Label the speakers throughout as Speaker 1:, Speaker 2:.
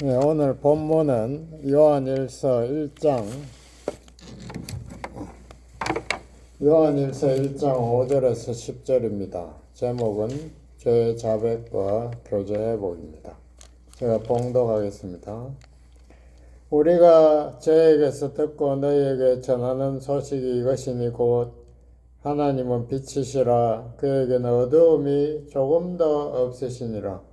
Speaker 1: 네, 오늘 본문은 요한일서 1장 요한일서 1장 5절에서 10절입니다. 제목은 죄 자백과 교제 회복입니다. 제가 봉독하겠습니다. 우리가 죄에게서 듣고 너희에게 전하는 소식이 이것이니 곧 하나님은 빛이시라 그에게는 어두움이 조금 더 없으시니라.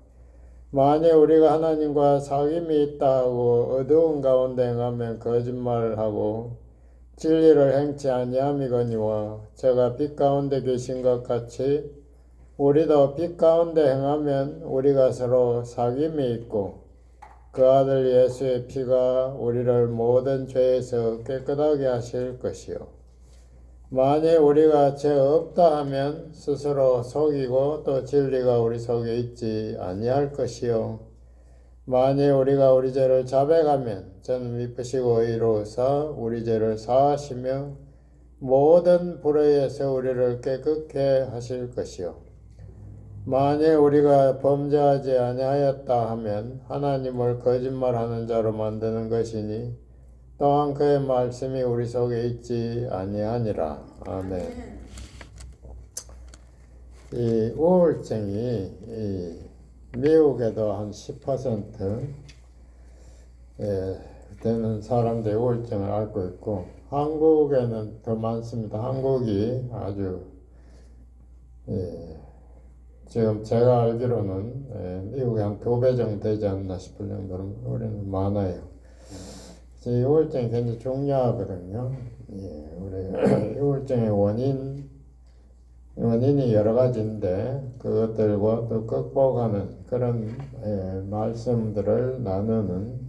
Speaker 1: 만일 우리가 하나님과 사귐이 있다 하고 어두운 가운데 행하면 거짓말하고 진리를 행치 아니함이거니와 제가 빛 가운데 계신 것 같이 우리도 빛 가운데 행하면 우리가 서로 사귐이 있고 그 아들 예수의 피가 우리를 모든 죄에서 깨끗하게 하실 것이요 만일 우리가 죄 없다 하면 스스로 속이고 또 진리가 우리 속에 있지 아니할 것이요. 만일 우리가 우리 죄를 자백하면 저는 미쁘시고 의로워서 우리 죄를 사하시며 모든 불의에서 우리를 깨끗게 하실 것이요. 만일 우리가 범죄하지 아니하였다 하면 하나님을 거짓말하는 자로 만드는 것이니 또한 그의 말씀이 우리 속에 있지 아니하니라. 아멘. 이 우울증이 이 미국에도 한 10% 예, 되는 사람들이 우울증을 앓고 있고 한국에는 더 많습니다. 한국이 아주 예, 지금 제가 알기로는 예, 미국에 한두 배 정도 되지 않나 싶을 정도로 우리는 많아요. 이 우울증이 굉장히 중요하거든요. 예, 우리 우울증의 원인 원인이 여러 가지인데 그것들과 또 극복하는 그런 예, 말씀들을 나누는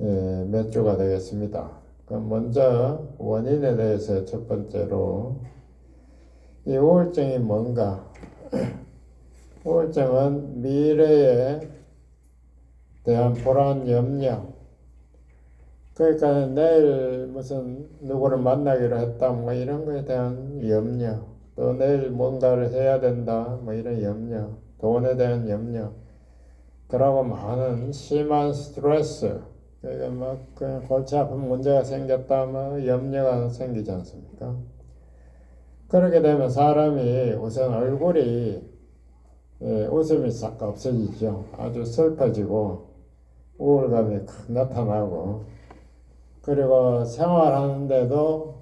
Speaker 1: 예, 몇 주가 되겠습니다. 그럼 먼저 원인에 대해서 첫 번째로 이 우울증이 뭔가? 우울증은 미래에 대한 불안, 염려, 그러니까 내일 무슨 누구를 만나기로 했다 뭐 이런 거에 대한 염려. 또 내일 뭔가를 해야 된다 뭐 이런 염려. 돈에 대한 염려. 그러고 많은 심한 스트레스. 그러니까 막 그냥 골치 아픈 문제가 생겼다 뭐 염려가 생기지 않습니까? 그렇게 되면 사람이 우선 얼굴이 예, 웃음이 싹 없어지죠. 아주 슬퍼지고 우울감이 나타나고 그리고 생활하는데도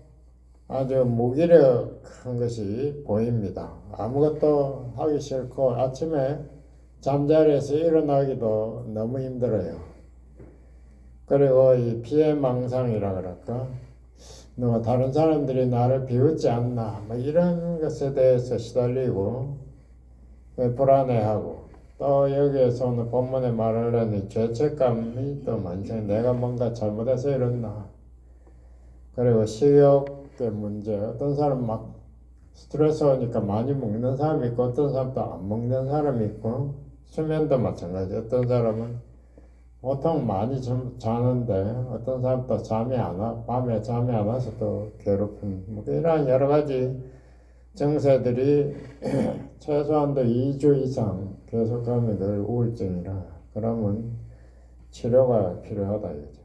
Speaker 1: 아주 무기력한 것이 보입니다. 아무것도 하기 싫고 아침에 잠자리에서 일어나기도 너무 힘들어요. 그리고 이 피해 망상이라 그럴까? 누가 다른 사람들이 나를 비웃지 않나? 뭐 이런 것에 대해서 시달리고 불안해하고 또 여기에서 오늘 본문에 말하려니 죄책감이 또 많죠. 내가 뭔가 잘못해서 이랬나. 그리고 식욕의 문제. 어떤 사람 막 스트레스 오니까 많이 먹는 사람이 있고 어떤 사람도 안 먹는 사람이 있고 수면도 마찬가지. 어떤 사람은 보통 많이 좀 자는데 어떤 사람도 잠이 안 와. 밤에 잠이 안 와서 또 괴롭힌 뭐 이런 여러 가지 증세들이 최소한도 2주 이상 계속하면 늘 우울증이라 그러면 치료가 필요하다 이거죠.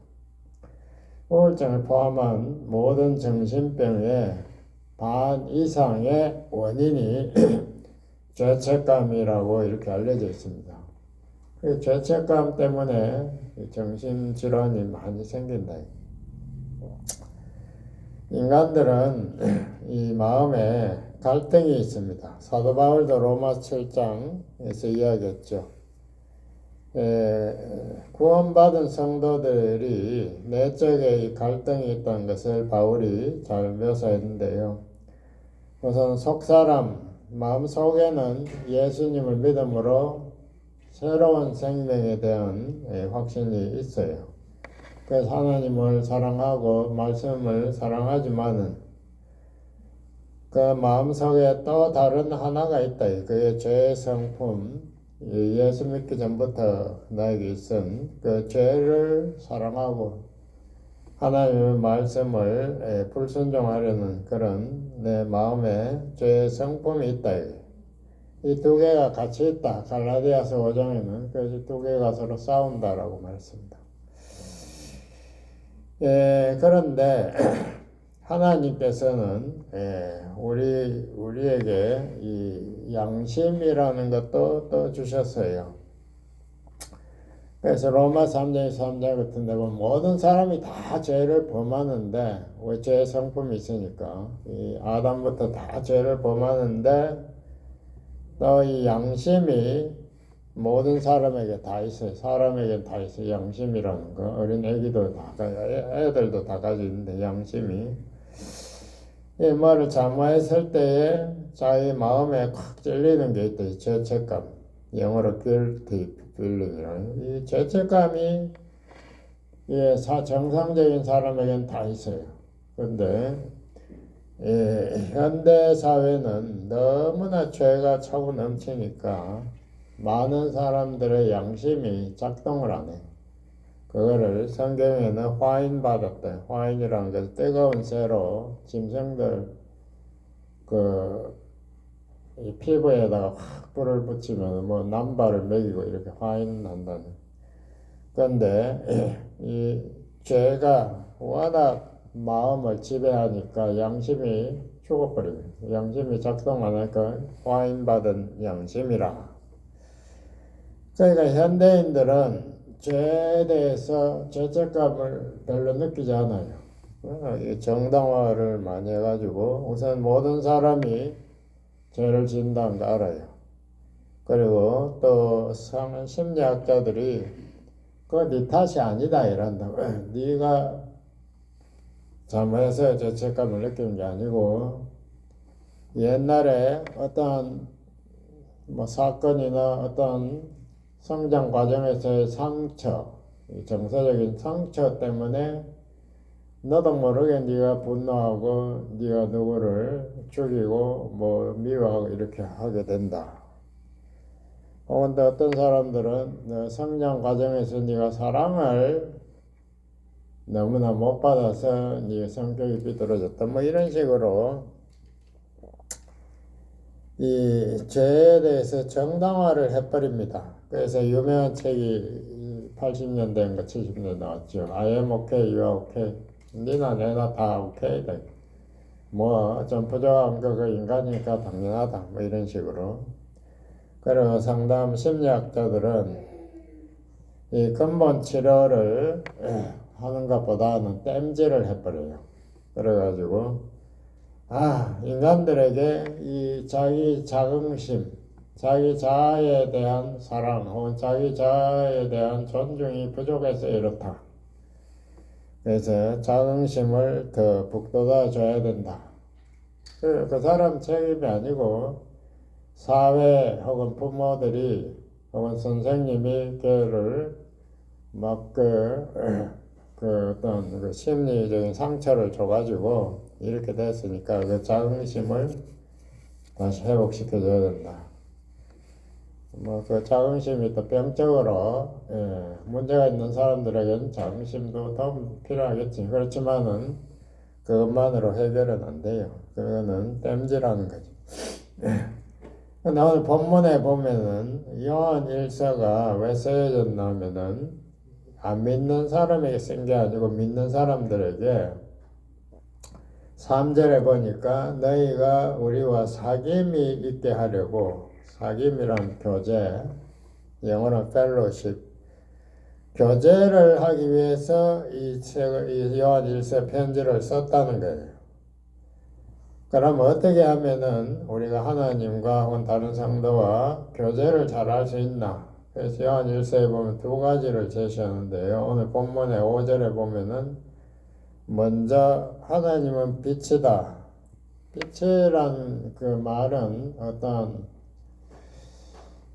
Speaker 1: 우울증을 포함한 모든 정신병의 반 이상의 원인이 죄책감이라고 이렇게 알려져 있습니다. 그 죄책감 때문에 정신질환이 많이 생긴다. 인간들은 이 마음에 갈등이 있습니다. 사도 바울도 로마 7장에서 이야기했죠. 에, 구원받은 성도들이 내적에 갈등이 있다는 것을 바울이 잘 묘사했는데요. 우선 속사람, 마음속에는 예수님을 믿음으로 새로운 생명에 대한 확신이 있어요. 그래서 하나님을 사랑하고 말씀을 사랑하지만은 그 마음속에 또 다른 하나가 있다. 그의 죄의 성품, 예수 믿기 전부터 나에게 있은 그 죄를 사랑하고 하나님의 말씀을 불순종하려는 그런 내 마음에 죄의 성품이 있다. 이 두 개가 같이 있다. 갈라디아서 5장에는 그래서 두 개가 서로 싸운다라고 말했습니다. 예, 그런데 하나님께서는 예, 우리 우리에게 이 양심이라는 것도 또 주셨어요. 그래서 로마 3장 3장 같은 데 보면 모든 사람이 다 죄를 범하는데 왜 죄의 성품이 있으니까 이 아담부터 다 죄를 범하는데 또 이 양심이 모든 사람에게 다 있어요. 사람에게 다 있어요. 양심이라는 거. 어린 애기도 다, 애들도 다 가지고 있는데, 양심이. 이 말을 잘못했을 때에 자기 마음에 콱 찔리는 게 있다. 이 죄책감. 영어로 guilty feeling이라는. 이 죄책감이 예, 사, 정상적인 사람에겐 다 있어요. 근데 예, 현대 사회는 너무나 죄가 차고 넘치니까 많은 사람들의 양심이 작동을 안 해. 그거를 성경에는 화인 받았대. 화인이라는 게 뜨거운 쇠로 짐승들 그이 피부에다가 확 불을 붙이면 뭐 남발을 먹이고 이렇게 화인 난다는. 그런데 이 죄가 워낙 마음을 지배하니까 양심이 죽어버려요. 양심이 작동 안 하니까 화인 받은 양심이라. 그러니까 현대인들은 죄에 대해서 죄책감을 별로 느끼지 않아요. 어, 이 정당화를 많이 해가지고 우선 모든 사람이 죄를 짓는다는 거 알아요. 그리고 또성 심리학자들이 그거 네 탓이 아니다 이란다. 네가 잘못해서 죄책감을 느끼는 게 아니고 옛날에 어떤 뭐 사건이나 어떤 성장 과정에서의 상처, 이 정서적인 상처 때문에 너도 모르게 네가 분노하고 네가 누구를 죽이고 뭐 미워하고 이렇게 하게 된다. 또 어떤 사람들은 너 성장 과정에서 네가 사랑을 너무나 못 받아서 네 성격이 삐뚤어졌다. 뭐 이런 식으로 이 죄에 대해서 정당화를 해버립니다. 그래서 유명한 책이 80년대인가 70년대 나왔죠. I am okay, you are okay. 니나 내나 다 오케이. 뭐좀 부족한 거 그 인간이니까 당연하다. 뭐 이런 식으로. 그리고 상담 심리학자들은 이 근본 치료를 하는 것보다는 땜질을 해버려요. 그래가지고 아 인간들에게 이 자기 자긍심, 자기 자아에 대한 사랑 혹은 자기 자아에 대한 존중이 부족해서 이렇다. 그래서 자긍심을 더 북돋아 줘야 된다. 그, 그 사람 책임이 아니고 사회 혹은 부모들이 혹은 선생님이 걔를 막그 그 어떤 그 심리적인 상처를 줘가지고 이렇게 됐으니까 그 자긍심을 다시 회복시켜줘야 된다. 뭐 그 자긍심이 또 병적으로 예, 문제가 있는 사람들에게는 자긍심도 더 필요하겠지. 그렇지만은 그것만으로 해결은 안 돼요. 그거는 땜질하는 거지. 근데 오늘 본문에 보면은 요한 일서가 왜 쓰여졌나 하면은 안 믿는 사람에게 쓴 게 아니고 믿는 사람들에게 3절에 보니까 너희가 우리와 사귐이 있게 하려고 사귐이란 교제 영어로 fellowship 교제를 하기 위해서 이 책을 이 요한 일서 편지를 썼다는 거예요. 그럼 어떻게 하면은 우리가 하나님과 혹은 다른 성도와 교제를 잘 할 수 있나? 그래서 요한 일서에 보면 두 가지를 제시하는데요. 오늘 본문의 5절에 보면은 먼저 하나님은 빛이다. 빛이란 그 말은 어떤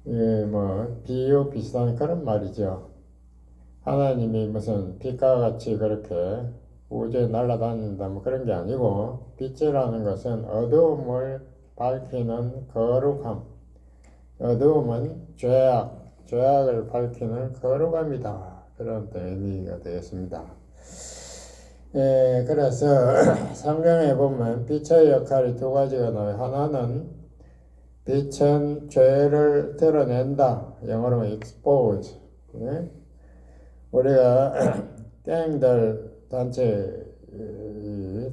Speaker 1: 이뭐 비유 비슷한 그런 말이죠. 하나님이 무슨 빛과 같이 그렇게 우주에 날아다닌다 뭐 그런 게 아니고 빛이라는 것은 어두움을 밝히는 거룩함. 어두움은 죄악, 죄악을 밝히는 거룩함이다. 그런 또 의미가 되겠습니다. 예, 그래서 성경에 보면 빛의 역할이 두 가지가 나와요. 하나는 빛은 죄를 드러낸다. 영어로 expose. 예? 우리가 갱들 단체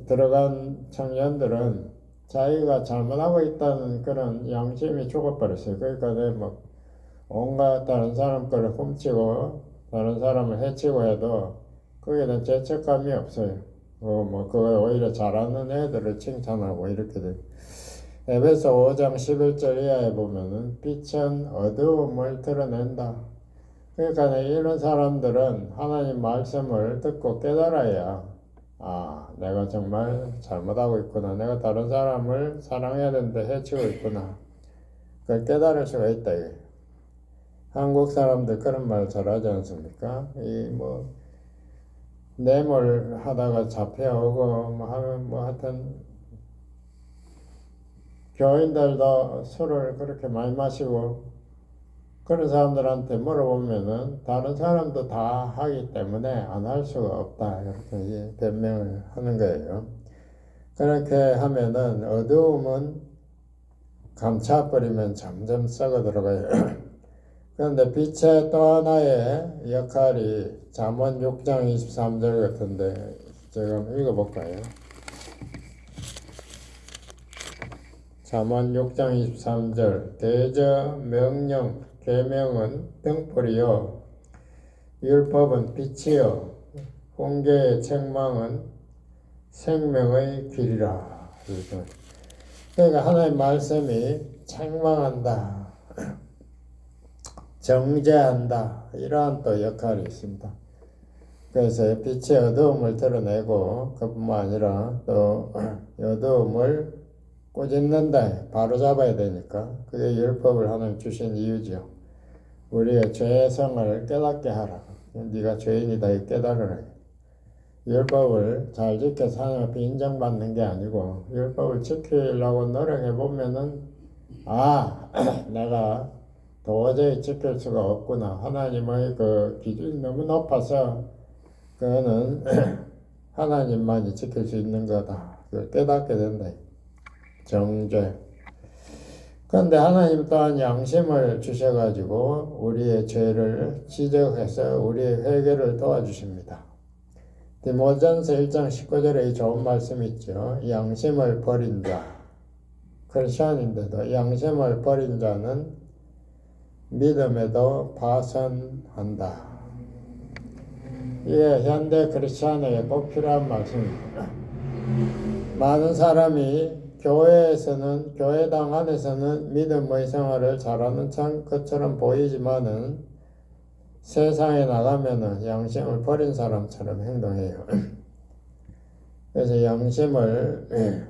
Speaker 1: 들어간 청년들은 자기가 잘못하고 있다는 그런 양심이 죽어버렸어요. 그러니까 내뭐 온갖 다른 사람 거를 훔치고 다른 사람을 해치고 해도 거기에 대한 죄책감이 없어요. 어, 뭐 그거 오히려 잘하는 애들을 칭찬하고 이렇게 돼. 에베소 5장 11절 이하에 보면은 빛은 어두움을 드러낸다. 그러니까 이런 사람들은 하나님 말씀을 듣고 깨달아야 아 내가 정말 잘못하고 있구나. 내가 다른 사람을 사랑해야 되는데 해치고 있구나. 그걸 깨달을 수가 있다. 이게. 한국 사람들 그런 말 잘하지 않습니까? 이뭐 뇌물 하다가 잡혀오고 뭐 하면 뭐 하여튼 교인들도 술을 그렇게 많이 마시고 그런 사람들한테 물어보면은 다른 사람도 다 하기 때문에 안 할 수가 없다 이렇게 변명을 하는 거예요. 그렇게 하면은 어두움은 감춰버리면 점점 썩어 들어가요. 그런데 빛의 또 하나의 역할이 잠언 6장 23절 같은데 제가 읽어볼까요? 잠언 6장 23절 대저 명령 계명은 등불이요 율법은 빛이요 훈계의 책망은 생명의 길이라. 그러니까 하나님 말씀이 책망한다 정죄한다 이러한 또 역할이 있습니다. 그래서 빛의 어두움을 드러내고 그뿐만 아니라 또 어두움을 꼬집는다 바로 잡아야 되니까 그게 율법을 하나님 주신 이유죠. 우리의 죄성을 깨닫게 하라. 네가 죄인이다 이 깨달으라. 율법을 잘 지켜서 하나님 앞에 인정받는 게 아니고 율법을 지키려고 노력해 보면은 아 내가 도저히 지킬 수가 없구나. 하나님의 그 기준이 너무 높아서 그거는 하나님만이 지킬 수 있는 거다. 그걸 깨닫게 된다. 정죄. 그런데 하나님 또한 양심을 주셔가지고 우리의 죄를 지적해서 우리의 회개를 도와주십니다. 디모전서 1장 19절에 이 좋은 말씀 있죠. 양심을 버린 자. 크리스천인데도 양심을 버린 자는 믿음에도 파선한다. 이게 현대 크리스천에게 꼭 필요한 말씀입니다. 많은 사람이 교회에서는 교회당 안에서는 믿음의 생활을 잘하는 참 것처럼 보이지만은 세상에 나가면은 양심을 버린 사람처럼 행동해요. 그래서 양심을 예,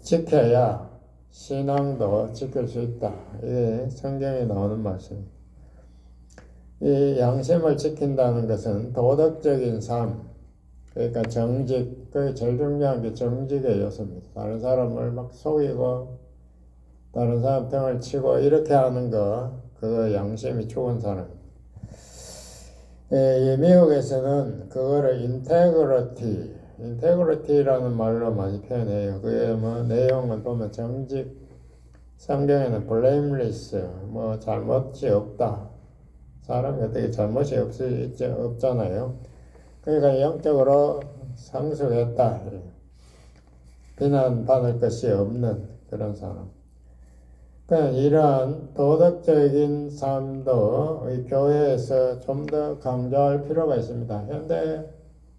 Speaker 1: 지켜야 신앙도 지킬 수 있다. 이게 성경에 나오는 말씀. 이 양심을 지킨다는 것은 도덕적인 삶, 그러니까 정직, 그 제일 중요한 게 정직의 요소입니다. 다른 사람을 막 속이고, 다른 사람 등을 치고, 이렇게 하는 거, 그거 양심이 죽은 사람입니다. 예, 이 미국에서는 그거를 인테그리티, 인테그리티라는 말로 많이 표현해요. 그게 뭐 내용을 보면 정직, 성경에는 blameless, 뭐 잘못이 없다. 사람이 어떻게 잘못이 없, 없잖아요. 그러니까 영적으로 성숙했다. 비난받을 것이 없는 그런 사람. 그러니까 이러한 도덕적인 삶도 이 교회에서 좀 더 강조할 필요가 있습니다. 현대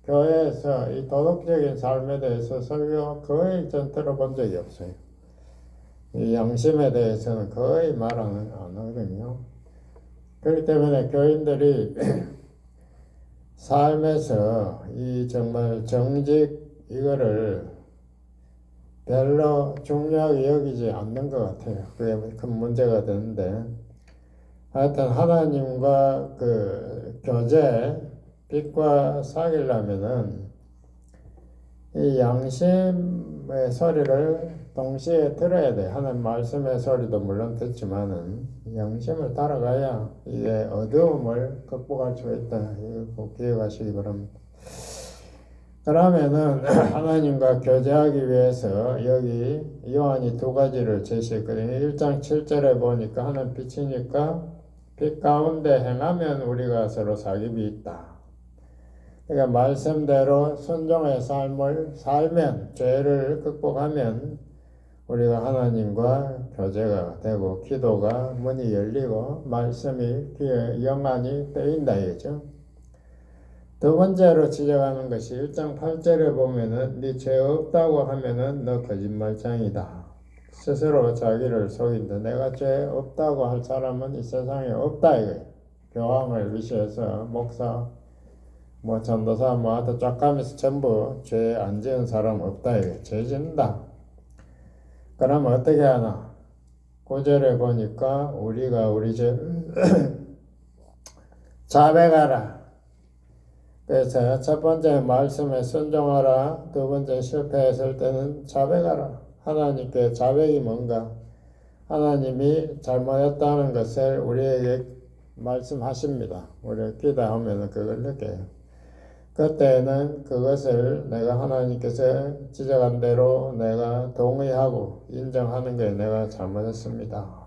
Speaker 1: 교회에서 이 도덕적인 삶에 대해서 설교 거의 전 들어본 적이 없어요. 이 양심에 대해서는 거의 말 안 하거든요. 그렇기 때문에 교인들이 삶에서 이 정말 정직 이거를 별로 중요하게 여기지 않는 것 같아요. 그게 큰 문제가 되는데 하여튼 하나님과 그 교제 빛과 사귀려면은 이 양심의 소리를 동시에 들어야 돼. 하나님 말씀의 소리도 물론 듣지만은 양심을 따라가야 이게 어두움을 극복할 수가 있다. 이거 꼭 기억하시기 바랍니다. 그러면은 하나님과 교제하기 위해서 여기 요한이 두 가지를 제시했거든요. 1장 7절에 보니까 하는 빛이니까 빛 가운데 행하면 우리가 서로 사귐이 있다. 그러니까 말씀대로 순종의 삶을 살면 죄를 극복하면 우리가 하나님과 교제가 되고 기도가 문이 열리고 말씀이 귀에 영안이 뜨인다 이거죠. 두 번째로 지적하는 것이 1장 8절에 보면은 네 죄 없다고 하면은 너 거짓말장이다. 스스로 자기를 속인다. 내가 죄 없다고 할 사람은 이 세상에 없다 이거예요. 교황을 위시해서 목사 뭐 전도사 뭐 하다 쫙 가면서 전부 죄 안 지은 사람 없다 이거예요. 죄 짓는다. 그럼 어떻게 하나? 9절에 보니까 우리가 우리 죄 자백하라. 그래서 첫 번째 말씀에 순종하라. 두 번째 실패했을 때는 자백하라. 하나님께 자백이 뭔가? 하나님이 잘못했다는 것을 우리에게 말씀하십니다. 우리 기도하면 그걸 느껴요. 그때는 그것을 내가 하나님께서 지적한 대로 내가 동의하고 인정하는 게 내가 잘못했습니다.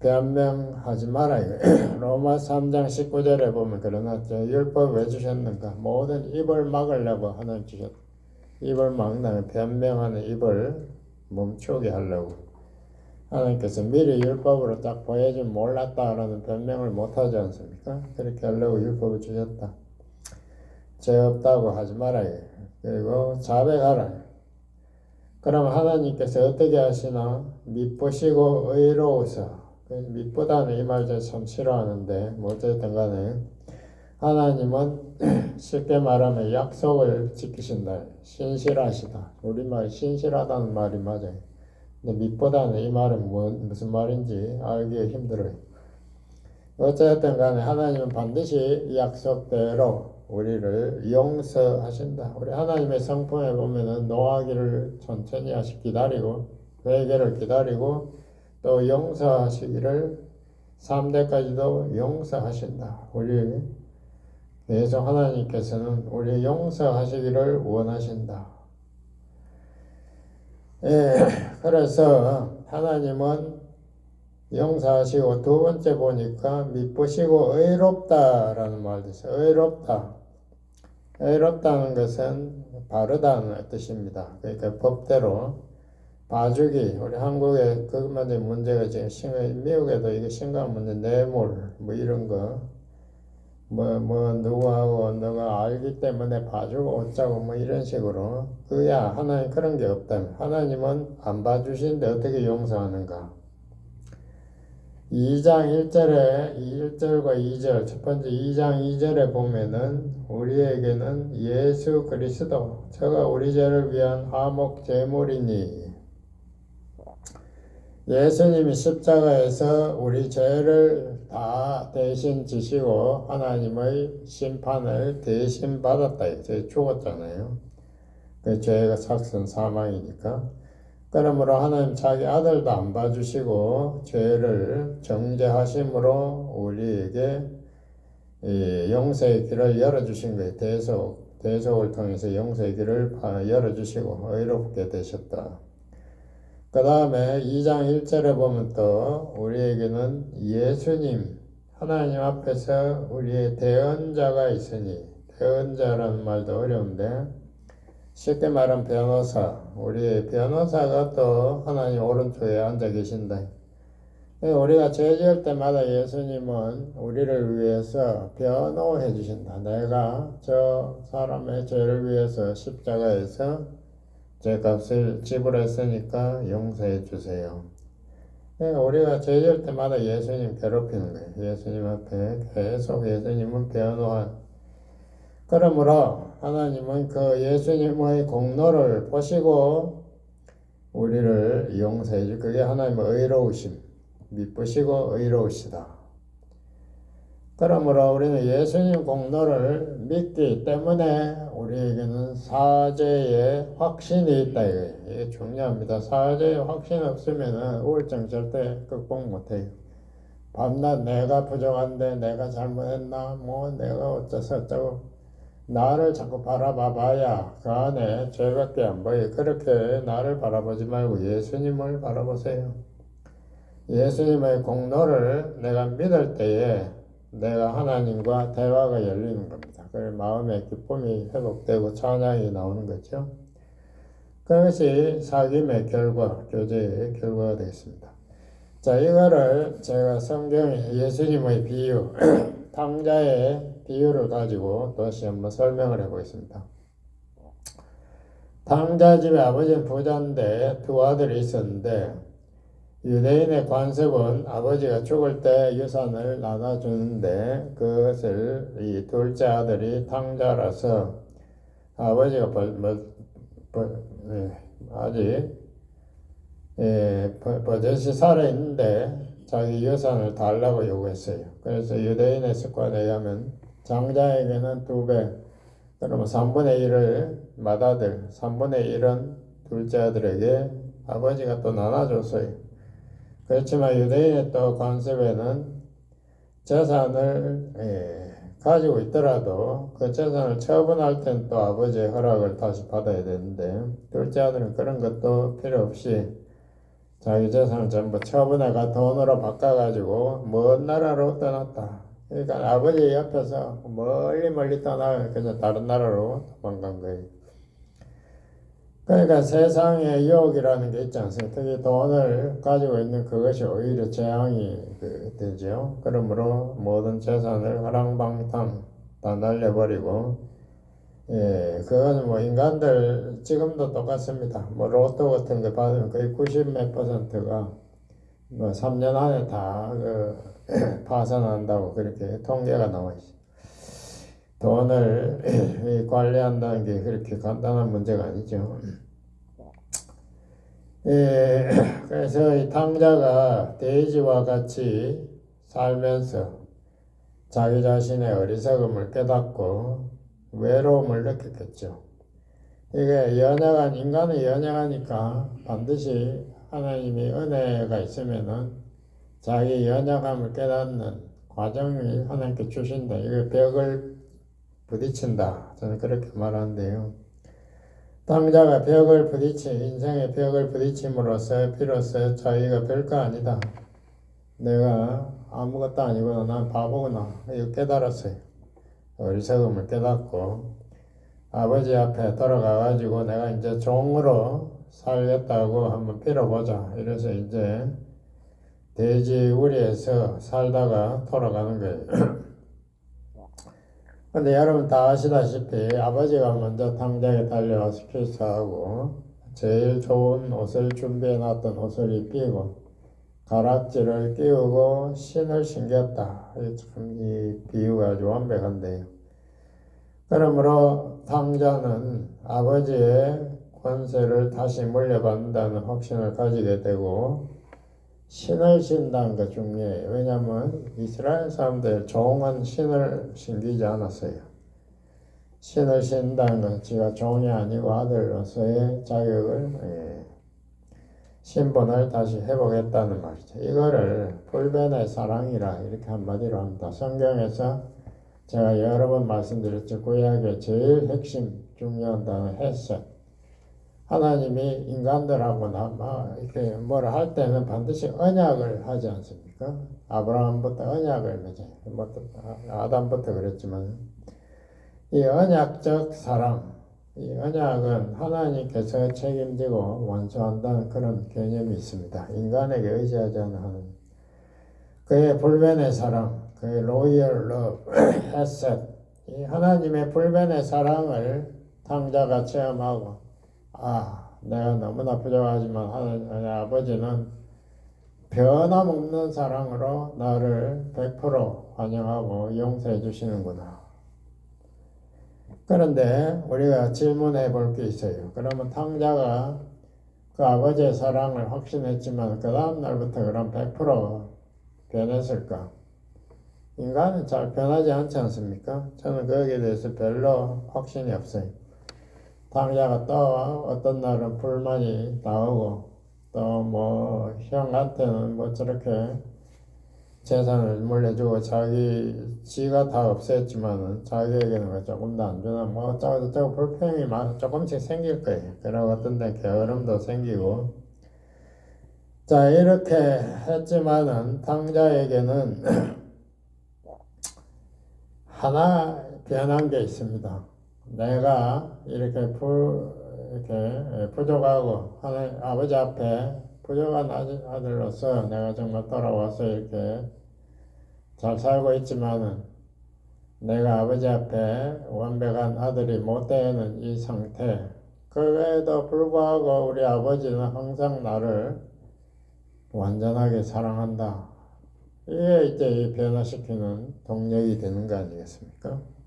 Speaker 1: 변명하지 마라. 로마 3장 19절에 보면 그러나죠. 율법 왜 주셨는가? 모든 입을 막으려고 하나님 주셨다. 입을 막는 변명하는 입을 멈추게 하려고. 하나님께서 미리 율법으로 딱 보여주면 몰랐다라는 변명을 못하지 않습니까? 그렇게 하려고 율법을 주셨다. 죄 없다고 하지 말아요. 그리고 자백하라. 그럼 하나님께서 어떻게 하시나? 믿보시고 의로우서. 믿보다는 이말참 싫어하는데, 뭐 어쨌든 간에, 하나님은 쉽게 말하면 약속을 지키신다. 신실하시다. 우리말 신실하다는 말이 맞아요. 근데 믿보다는 이 말은 뭐, 무슨 말인지 알기 힘들어요. 어쨌든 간에 하나님은 반드시 약속대로 우리를 용서하신다. 우리 하나님의 성품에 보면은 노하기를 천천히 하시 기다리고 회개를 기다리고 또 용서하시기를 3대까지도 용서하신다. 우리 계속 하나님께서는 우리 용서하시기를 원하신다. 예, 그래서 하나님은 용서하시고 두 번째 보니까 믿으시고 의롭다라는 말도 있어요. 의롭다. 의롭다는 것은 바르다는 뜻입니다. 그러니까 법대로 봐주기. 우리 한국에 그것만 문제가 지금 심 미국에도 이게 심각한 문제 뇌물 뭐 이런 거. 뭐, 뭐, 누구하고 너가 알기 때문에 봐주고 어쩌고 뭐 이런 식으로. 그야 하나님 그런 게 없다면. 하나님은 안 봐주시는데 어떻게 용서하는가. 2장 1절에 1절과 2절 첫 번째 2장 2절에 보면은 우리에게는 예수 그리스도 저가 우리 죄를 위한 화목 제물이니 예수님이 십자가에서 우리 죄를 다 대신 지시고 하나님의 심판을 대신 받았다. 죄 죽었잖아요. 그 죄가 삭선 사망이니까. 그러므로 하나님 자기 아들도 안 봐주시고 죄를 정죄하심으로 우리에게 용서의 길을 열어주신 거예요. 대속, 대속을 통해서 용서의 길을 열어주시고 의롭게 되셨다. 그 다음에 2장 1절에 보면 또 우리에게는 예수님, 하나님 앞에서 우리의 대언자가 있으니, 대언자라는 말도 어려운데, 쉽게 말하면 변호사, 우리 변호사가 또 하나님 오른쪽에 앉아 계신다. 우리가 죄 지을 때마다 예수님은 우리를 위해서 변호해 주신다. 내가 저 사람의 죄를 위해서 십자가에서 죄 값을 지불했으니까 용서해 주세요. 우리가 죄 지을 때마다 예수님 괴롭히는 거예요. 예수님 앞에 계속 예수님은 변호한 그러므로 하나님은 그 예수님의 공로를 보시고 우리를 용서해 주 그게 하나님의 의로우심, 믿으시고 의로우시다. 그러므로 우리는 예수님 공로를 믿기 때문에 우리에게는 사죄의 확신이 있다. 이게 중요합니다. 사죄의 확신 없으면 우울증 절대 극복 못해요. 밤낮 내가 부족한데 내가 잘못했나? 뭐 내가 어쩌서 어쩌고 나를 자꾸 바라봐봐야 그 안에 죄밖에 안 보여. 그렇게 나를 바라보지 말고 예수님을 바라보세요. 예수님의 공로를 내가 믿을 때에 내가 하나님과 대화가 열리는 겁니다. 그래서 마음의 기쁨이 회복되고 찬양이 나오는 거죠. 그것이 사귐의 결과, 교제의 결과가 되겠습니다. 자, 이거를 제가 성경에 예수님의 비유, 탕자의 비유를 가지고 다시 한번 설명을 해보겠습니다. 탕자 집에 아버지는 부자인데 두 아들이 있었는데 유대인의 관습은 아버지가 죽을 때 유산을 나눠주는데 그것을 이 둘째 아들이 탕자라서 아버지가 벌, 뭐, 벌, 예, 아직 예, 버- 버젓이 살아있는데 자기 유산을 달라고 요구했어요. 그래서 유대인의 습관에 의하면 장자에게는 두 배, 그러면 3분의 1을 맏아들, 3분의 1은 둘째 아들에게 아버지가 또 나눠줬어요. 그렇지만 유대인의 또 관습에는 재산을 예, 가지고 있더라도 그 재산을 처분할 땐 또 아버지의 허락을 다시 받아야 되는데 둘째 아들은 그런 것도 필요 없이 자기 재산을 전부 처분해가 돈으로 바꿔가지고 먼 나라로 떠났다. 그러니까 아버지 옆에서 멀리 멀리 떠나 그냥 다른 나라로 도망간 거예요. 그러니까 세상의 유혹이라는 게 있지 않습니까? 특히 돈을 가지고 있는 그것이 오히려 재앙이 그 되죠. 그러므로 모든 재산을 화랑방탕 다 날려버리고, 예, 그건 뭐 인간들 지금도 똑같습니다. 뭐 로또 같은 거 받으면 거의 90 몇 퍼센트가 뭐 3년 안에 다 그 파산한다고 그렇게 통계가 나와 있어요. 돈을 관리한다는 게 그렇게 간단한 문제가 아니죠. 예, 그래서 이 탕자가 돼지와 같이 살면서 자기 자신의 어리석음을 깨닫고 외로움을 느꼈겠죠. 이게 연약한 인간은 연약하니까 반드시 하나님이 은혜가 있으면은 자기 연약함을 깨닫는 과정을 하나님께 주신다. 이게 벽을 부딪힌다. 저는 그렇게 말하는데요. 당자가 벽을 부딪힌 인생의 벽을 부딪힘으로써 비로소 자기가 별거 아니다. 내가 아무것도 아니구나. 난 바보구나. 이거 깨달았어요. 어리석음을 깨닫고 아버지 앞에 돌아가가지고 내가 이제 종으로 살겠다고 한번 빌어보자. 이래서 이제 돼지 우리에서 살다가 돌아가는 거예요. 근데 여러분 다 아시다시피 아버지가 먼저 당장에 달려와서 필사하고 제일 좋은 옷을 준비해 놨던 옷을 입히고 가락지를 끼우고 신을 신겼다. 참이 비유가 아주 완벽한데요. 그러므로 당자는 아버지의 권세를 다시 물려받는다는 확신을 가지게 되고 신을 신다는 게 중요해요. 왜냐하면 이스라엘 사람들 종은 신을 신기지 않았어요. 신을 신다는 건 지가 종이 아니고 아들로서의 자격을 예, 신분을 다시 회복했다는 말이죠. 이거를 불변의 사랑이라 이렇게 한마디로 합니다. 성경에서 제가 여러 번 말씀드렸죠. 구약의 제일 핵심 중요한 단어 헤셋. 하나님이 인간들하고 나 이렇게 뭐를 할 때는 반드시 언약을 하지 않습니까? 아브라함부터 언약을 맺어요. 뭐 아담부터 그랬지만 이 언약적 사랑, 이 언약은 하나님께서 책임지고 완수한다는 그런 개념이 있습니다. 인간에게 의지하지 않는. 그의 불변의 사랑, 그의 로이얼 러브, 헤셋, 이 하나님의 불변의 사랑을 탕자가 체험하고 아, 내가 너무나 부족하지만 하나님 아버지는 변함없는 사랑으로 나를 100% 환영하고 용서해 주시는구나. 그런데 우리가 질문해 볼 게 있어요. 그러면 탕자가 그 아버지의 사랑을 확신했지만 그 다음 날부터 그럼 100% 변했을까? 인간은 잘 변하지 않지 않습니까? 저는 거기에 대해서 별로 확신이 없어요. 당자가 또 어떤 날은 불만이 나오고 또 뭐 형한테는 뭐 저렇게 재산을 물려주고 자기 지가 다 없앴지만은 자기에게는 조금도 안 주나 뭐 어쩌고 저쩌고 불평이 막 조금씩 생길 거예요. 그러고 어떤 데 게으름도 생기고 자 이렇게 했지만은 당자에게는 하나 변한 게 있습니다. 내가 이렇게 부, 이렇게 부족하고 하나님 아버지 앞에 부족한 아들- 아들로서 내가 정말 돌아와서 이렇게 잘 살고 있지만은 내가 아버지 앞에 완벽한 아들이 못 되는 이 상태 그에도 불구하고 우리 아버지는 항상 나를 완전하게 사랑한다. 이게 이제 이 변화시키는 동력이 되는 거 아니겠습니까?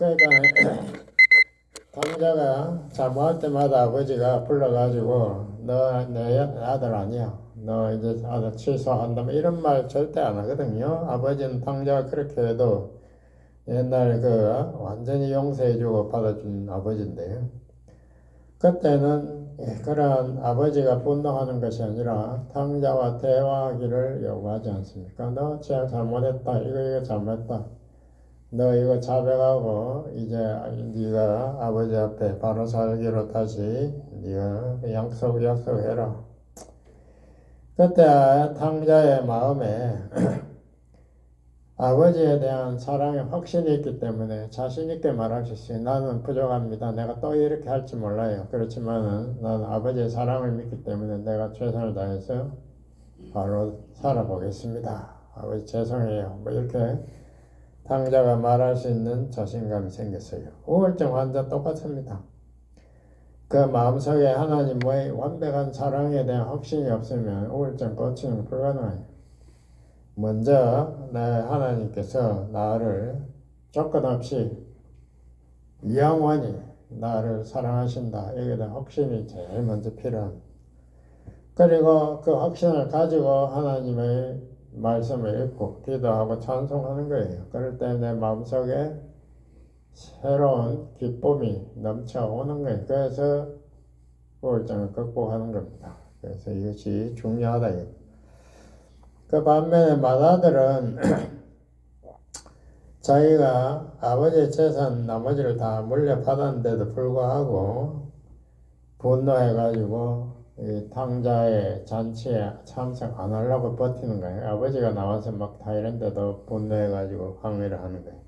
Speaker 1: 그러니까 당자가 잘못할 때마다 아버지가 불러가지고 너 내 아들 아니야. 너 이제 아들 취소한다. 뭐 이런 말 절대 안 하거든요. 아버지는 당자가 그렇게 해도 옛날 그 완전히 용서해주고 받아준 아버지인데요. 그때는 예, 그러한 아버지가 분노하는 것이 아니라 당자와 대화하기를 요구하지 않습니까? 너 제일 잘못했다. 이거 이거 잘못했다. 너 이거 자백하고 이제 네가 아버지 앞에 바로 살기로 다시 네가 약속 약속해라. 그때 당자의 마음에 아버지에 대한 사랑의 확신이 있기 때문에 자신 있게 말할 수 있어요. 나는 부족합니다. 내가 또 이렇게 할지 몰라요. 그렇지만은 나는 아버지의 사랑을 믿기 때문에 내가 최선을 다해서 바로 살아보겠습니다. 아버지 죄송해요. 뭐 이렇게 당자가 말할 수 있는 자신감이 생겼어요. 우울증 환자 똑같습니다. 그 마음속에 하나님의 완벽한 사랑에 대한 확신이 없으면 우울증 고치는 불가능해요. 먼저 내 하나님께서 나를 조건 없이 영원히 나를 사랑하신다. 여기에 대한 확신이 제일 먼저 필요합니다. 그리고 그 확신을 가지고 하나님의 말씀을 읽고 기도하고 찬송하는 거예요. 그럴 때 내 마음속에 새로운 기쁨이 넘쳐오는 거예요. 그래서 우울증을 극복하는 겁니다. 그래서 이것이 중요하다. 그 반면에 마다들은 자기가 아버지의 재산 나머지를 다 물려받았는데도 불구하고 분노해가지고 이 탕자의 잔치에 참석 안 하려고 버티는 거예요. 아버지가 나와서 막 다 이런데도 분노해가지고 항의를 하는 거예요.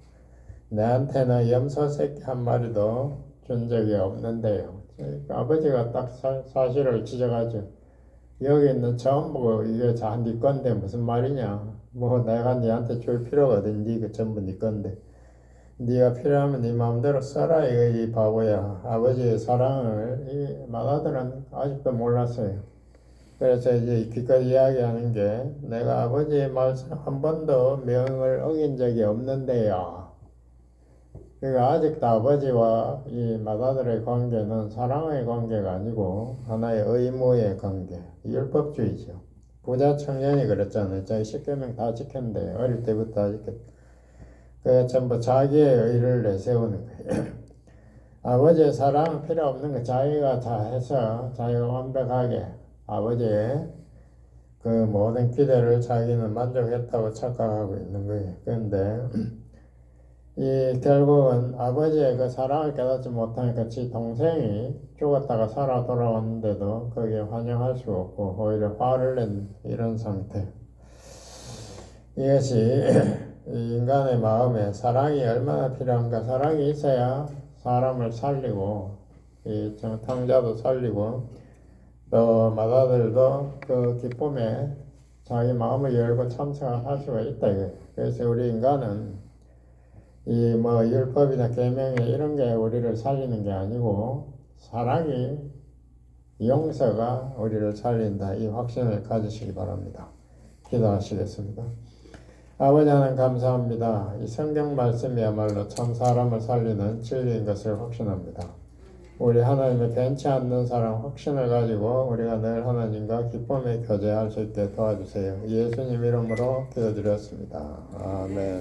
Speaker 1: 내한테는 염소 새끼 한 마리도 준 적이 없는데요. 그러니까 아버지가 딱 사, 사실을 지적하죠. 여기 있는 전부 이게 다네 건데 무슨 말이냐? 뭐 내가 네한테 줄 필요가 어디? 네가 전부 네 건데. 네가 필요하면 네 마음대로 써라 이거 이 바보야. 아버지의 사랑을 이 마다들은 아직도 몰랐어요. 그래서 이제 기껏 이야기하는 게 내가 아버지의 말씀 한 번도 명을 어긴 적이 없는데요. 그러니까 아직도 아버지와 이 마다들의 관계는 사랑의 관계가 아니고 하나의 의무의 관계, 율법주의죠. 부자 청년이 그랬잖아요. 자기 십계명 다 지켰는데 어릴 때부터 다 지켰. 그 전부 자기의 의를 내세우는 거예요. 아버지의 사랑 필요 없는 거 자기가 다 해서 자기가 완벽하게 아버지의 그 모든 기대를 자기는 만족했다고 착각하고 있는 거예요. 그런데 이 결국은 아버지의 그 사랑을 깨닫지 못하니까 지 동생이 죽었다가 살아 돌아왔는데도 거기에 환영할 수 없고 오히려 화를 낸 이런 상태. 이것이 이 인간의 마음에 사랑이 얼마나 필요한가? 사랑이 있어야 사람을 살리고 이 탕자도 살리고 또 마다들도 그 기쁨에 자기 마음을 열고 참석할 수가 있다. 그래서 우리 인간은 이 뭐 율법이나 계명이 이런 게 우리를 살리는 게 아니고 사랑이 용서가 우리를 살린다 이 확신을 가지시기 바랍니다. 기도하시겠습니다. 아버지 하나님 감사합니다. 이 성경 말씀이야말로 참 사람을 살리는 진리인 것을 확신합니다. 우리 하나님의 변치 않는 사랑 확신을 가지고 우리가 늘 하나님과 기쁨에 교제할 수 있게 도와주세요. 예수님 이름으로 기도드렸습니다. 아멘.